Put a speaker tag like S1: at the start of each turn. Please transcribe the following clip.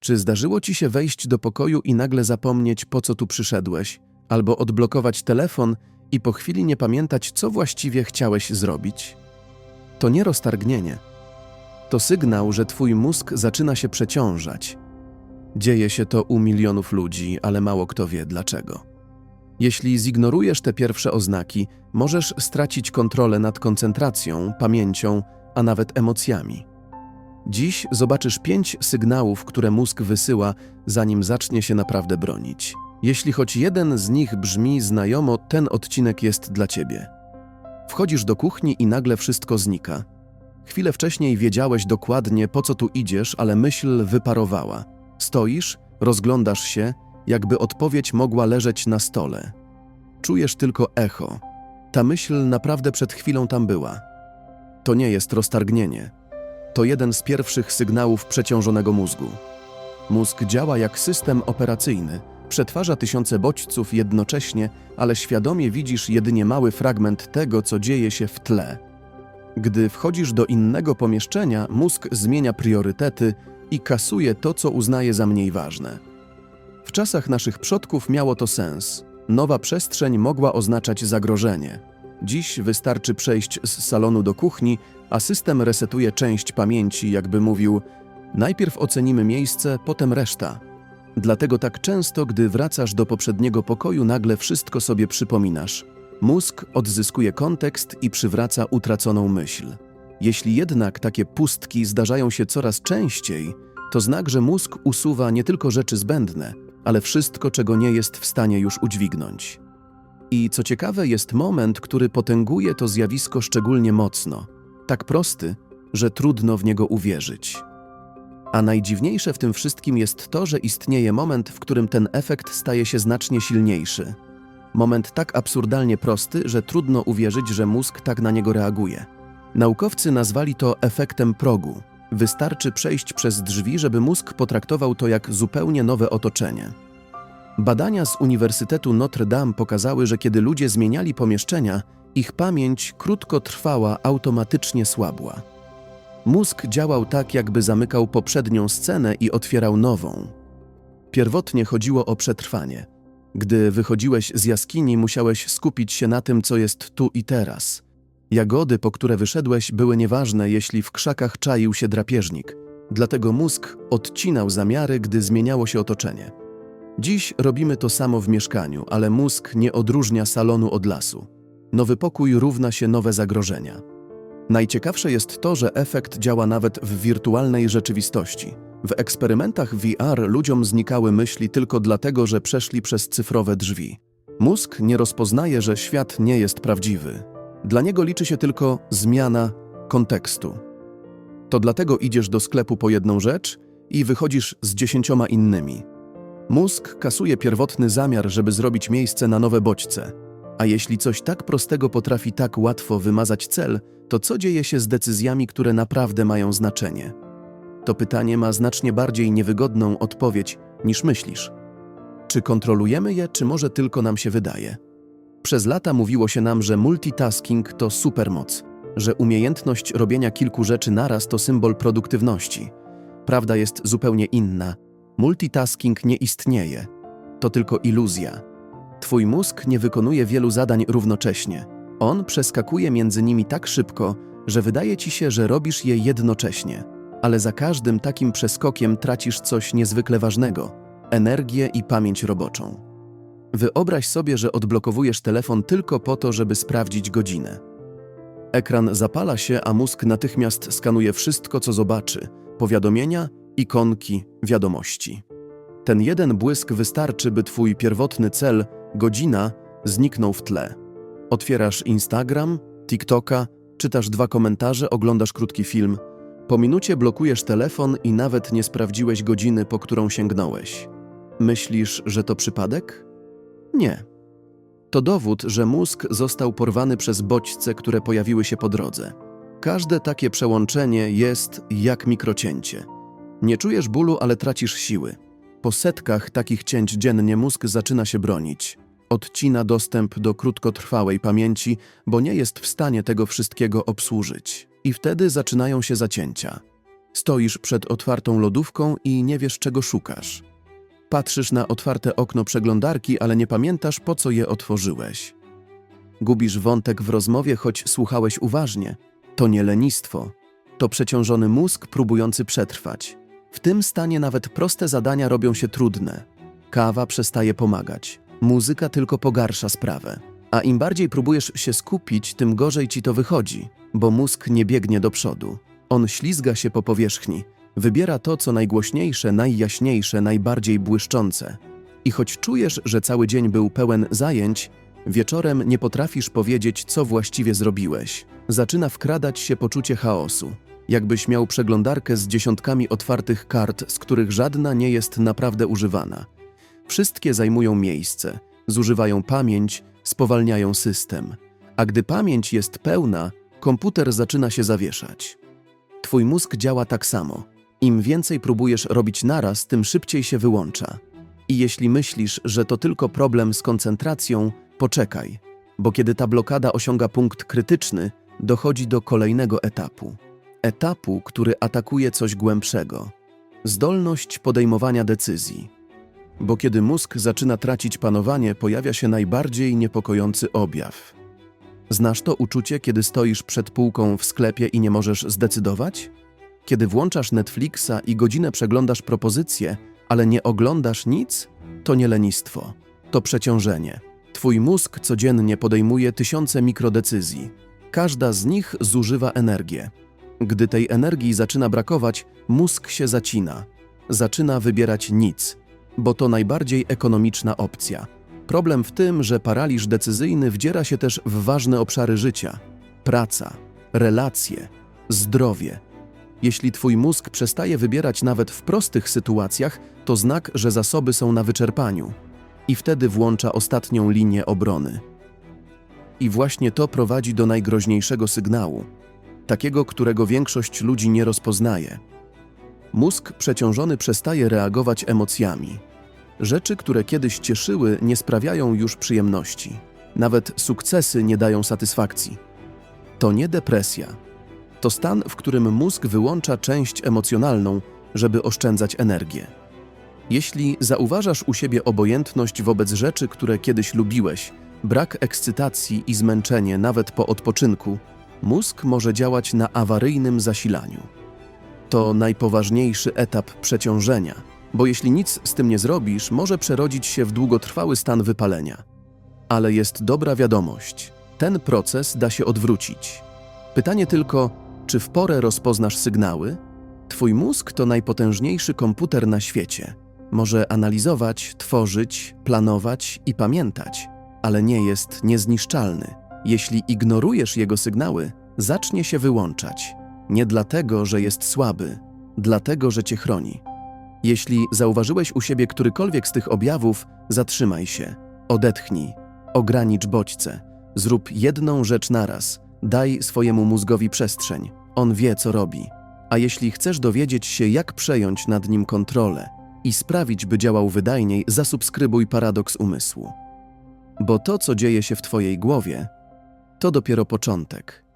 S1: Czy zdarzyło ci się wejść do pokoju i nagle zapomnieć, po co tu przyszedłeś, albo odblokować telefon i po chwili nie pamiętać, co właściwie chciałeś zrobić? To nie roztargnienie. To sygnał, że twój mózg zaczyna się przeciążać. Dzieje się to u milionów ludzi, ale mało kto wie dlaczego. Jeśli zignorujesz te pierwsze oznaki, możesz stracić kontrolę nad koncentracją, pamięcią, a nawet emocjami. Dziś zobaczysz pięć sygnałów, które mózg wysyła, zanim zacznie się naprawdę bronić. Jeśli choć jeden z nich brzmi znajomo, ten odcinek jest dla ciebie. Wchodzisz do kuchni i nagle wszystko znika. Chwilę wcześniej wiedziałeś dokładnie, po co tu idziesz, ale myśl wyparowała. Stoisz, rozglądasz się, jakby odpowiedź mogła leżeć na stole. Czujesz tylko echo. Ta myśl naprawdę przed chwilą tam była. To nie jest roztargnienie. To jeden z pierwszych sygnałów przeciążonego mózgu. Mózg działa jak system operacyjny, przetwarza tysiące bodźców jednocześnie, ale świadomie widzisz jedynie mały fragment tego, co dzieje się w tle. Gdy wchodzisz do innego pomieszczenia, mózg zmienia priorytety i kasuje to, co uznaje za mniej ważne. W czasach naszych przodków miało to sens. Nowa przestrzeń mogła oznaczać zagrożenie. Dziś wystarczy przejść z salonu do kuchni, a system resetuje część pamięci, jakby mówił: Najpierw ocenimy miejsce, potem reszta. Dlatego tak często, gdy wracasz do poprzedniego pokoju, nagle wszystko sobie przypominasz. Mózg odzyskuje kontekst i przywraca utraconą myśl. Jeśli jednak takie pustki zdarzają się coraz częściej, to znak, że mózg usuwa nie tylko rzeczy zbędne, ale wszystko, czego nie jest w stanie już udźwignąć. I co ciekawe, jest moment, który potęguje to zjawisko szczególnie mocno, tak prosty, że trudno w niego uwierzyć. A najdziwniejsze w tym wszystkim jest to, że istnieje moment, w którym ten efekt staje się znacznie silniejszy. Moment tak absurdalnie prosty, że trudno uwierzyć, że mózg tak na niego reaguje. Naukowcy nazwali to efektem progu. Wystarczy przejść przez drzwi, żeby mózg potraktował to jak zupełnie nowe otoczenie. Badania z Uniwersytetu Notre Dame pokazały, że kiedy ludzie zmieniali pomieszczenia, ich pamięć krótkotrwała automatycznie słabła. Mózg działał tak, jakby zamykał poprzednią scenę i otwierał nową. Pierwotnie chodziło o przetrwanie. Gdy wychodziłeś z jaskini, musiałeś skupić się na tym, co jest tu i teraz. Jagody, po które wyszedłeś, były nieważne, jeśli w krzakach czaił się drapieżnik. Dlatego mózg odcinał zamiary, gdy zmieniało się otoczenie. Dziś robimy to samo w mieszkaniu, ale mózg nie odróżnia salonu od lasu. Nowy pokój równa się nowe zagrożenia. Najciekawsze jest to, że efekt działa nawet w wirtualnej rzeczywistości. W eksperymentach VR ludziom znikały myśli tylko dlatego, że przeszli przez cyfrowe drzwi. Mózg nie rozpoznaje, że świat nie jest prawdziwy. Dla niego liczy się tylko zmiana kontekstu. To dlatego idziesz do sklepu po jedną rzecz i wychodzisz z dziesięcioma innymi. Mózg kasuje pierwotny zamiar, żeby zrobić miejsce na nowe bodźce. A jeśli coś tak prostego potrafi tak łatwo wymazać cel, to co dzieje się z decyzjami, które naprawdę mają znaczenie? To pytanie ma znacznie bardziej niewygodną odpowiedź niż myślisz. Czy kontrolujemy je, czy może tylko nam się wydaje? Przez lata mówiło się nam, że multitasking to supermoc, że umiejętność robienia kilku rzeczy naraz to symbol produktywności. Prawda jest zupełnie inna. Multitasking nie istnieje. To tylko iluzja. Twój mózg nie wykonuje wielu zadań równocześnie. On przeskakuje między nimi tak szybko, że wydaje ci się, że robisz je jednocześnie. Ale za każdym takim przeskokiem tracisz coś niezwykle ważnego energię i pamięć roboczą. Wyobraź sobie, że odblokowujesz telefon tylko po to, żeby sprawdzić godzinę. Ekran zapala się, a mózg natychmiast skanuje wszystko, co zobaczy: powiadomienia, ikonki, wiadomości. Ten jeden błysk wystarczy, by twój pierwotny cel, godzina, zniknął w tle. Otwierasz Instagram, TikToka, czytasz dwa komentarze, oglądasz krótki film. Po minucie blokujesz telefon i nawet nie sprawdziłeś godziny, po którą sięgnąłeś. Myślisz, że to przypadek? Nie. To dowód, że mózg został porwany przez bodźce, które pojawiły się po drodze. Każde takie przełączenie jest jak mikrocięcie. Nie czujesz bólu, ale tracisz siły. Po setkach takich cięć dziennie mózg zaczyna się bronić. Odcina dostęp do krótkotrwałej pamięci, bo nie jest w stanie tego wszystkiego obsłużyć. I wtedy zaczynają się zacięcia. Stoisz przed otwartą lodówką i nie wiesz, czego szukasz. Patrzysz na otwarte okno przeglądarki, ale nie pamiętasz, po co je otworzyłeś. Gubisz wątek w rozmowie, choć słuchałeś uważnie. To nie lenistwo. To przeciążony mózg próbujący przetrwać. W tym stanie nawet proste zadania robią się trudne. Kawa przestaje pomagać. Muzyka tylko pogarsza sprawę. A im bardziej próbujesz się skupić, tym gorzej ci to wychodzi, bo mózg nie biegnie do przodu. On ślizga się po powierzchni, wybiera to, co najgłośniejsze, najjaśniejsze, najbardziej błyszczące. I choć czujesz, że cały dzień był pełen zajęć, wieczorem nie potrafisz powiedzieć, co właściwie zrobiłeś. Zaczyna wkradać się poczucie chaosu, jakbyś miał przeglądarkę z dziesiątkami otwartych kart, z których żadna nie jest naprawdę używana. Wszystkie zajmują miejsce, zużywają pamięć, spowalniają system. A gdy pamięć jest pełna, komputer zaczyna się zawieszać. Twój mózg działa tak samo. Im więcej próbujesz robić naraz, tym szybciej się wyłącza. I jeśli myślisz, że to tylko problem z koncentracją, poczekaj, bo kiedy ta blokada osiąga punkt krytyczny, dochodzi do kolejnego etapu. Etapu, który atakuje coś głębszego zdolność podejmowania decyzji. Bo kiedy mózg zaczyna tracić panowanie, pojawia się najbardziej niepokojący objaw. Znasz to uczucie, kiedy stoisz przed półką w sklepie i nie możesz zdecydować? Kiedy włączasz Netflixa i godzinę przeglądasz propozycje, ale nie oglądasz nic? To nie lenistwo, to przeciążenie. Twój mózg codziennie podejmuje tysiące mikrodecyzji. Każda z nich zużywa energię. Gdy tej energii zaczyna brakować, mózg się zacina. Zaczyna wybierać nic, bo to najbardziej ekonomiczna opcja. Problem w tym, że paraliż decyzyjny wdziera się też w ważne obszary życia: praca, relacje, zdrowie. Jeśli twój mózg przestaje wybierać nawet w prostych sytuacjach, to znak, że zasoby są na wyczerpaniu. I wtedy włącza ostatnią linię obrony. I właśnie to prowadzi do najgroźniejszego sygnału, takiego, którego większość ludzi nie rozpoznaje. Mózg przeciążony przestaje reagować emocjami. Rzeczy, które kiedyś cieszyły, nie sprawiają już przyjemności. Nawet sukcesy nie dają satysfakcji. To nie depresja. To stan, w którym mózg wyłącza część emocjonalną, żeby oszczędzać energię. Jeśli zauważasz u siebie obojętność wobec rzeczy, które kiedyś lubiłeś, brak ekscytacji i zmęczenie nawet po odpoczynku, mózg może działać na awaryjnym zasilaniu. To najpoważniejszy etap przeciążenia, bo jeśli nic z tym nie zrobisz, może przerodzić się w długotrwały stan wypalenia. Ale jest dobra wiadomość: ten proces da się odwrócić. Pytanie tylko, czy w porę rozpoznasz sygnały? Twój mózg to najpotężniejszy komputer na świecie. Może analizować, tworzyć, planować i pamiętać, ale nie jest niezniszczalny. Jeśli ignorujesz jego sygnały, zacznie się wyłączać. Nie dlatego, że jest słaby, dlatego, że cię chroni. Jeśli zauważyłeś u siebie którykolwiek z tych objawów, zatrzymaj się, odetchnij, ogranicz bodźce, zrób jedną rzecz naraz, daj swojemu mózgowi przestrzeń. On wie, co robi. A jeśli chcesz dowiedzieć się, jak przejąć nad nim kontrolę i sprawić, by działał wydajniej, zasubskrybuj Paradoks Umysłu. Bo to, co dzieje się w Twojej głowie, to dopiero początek.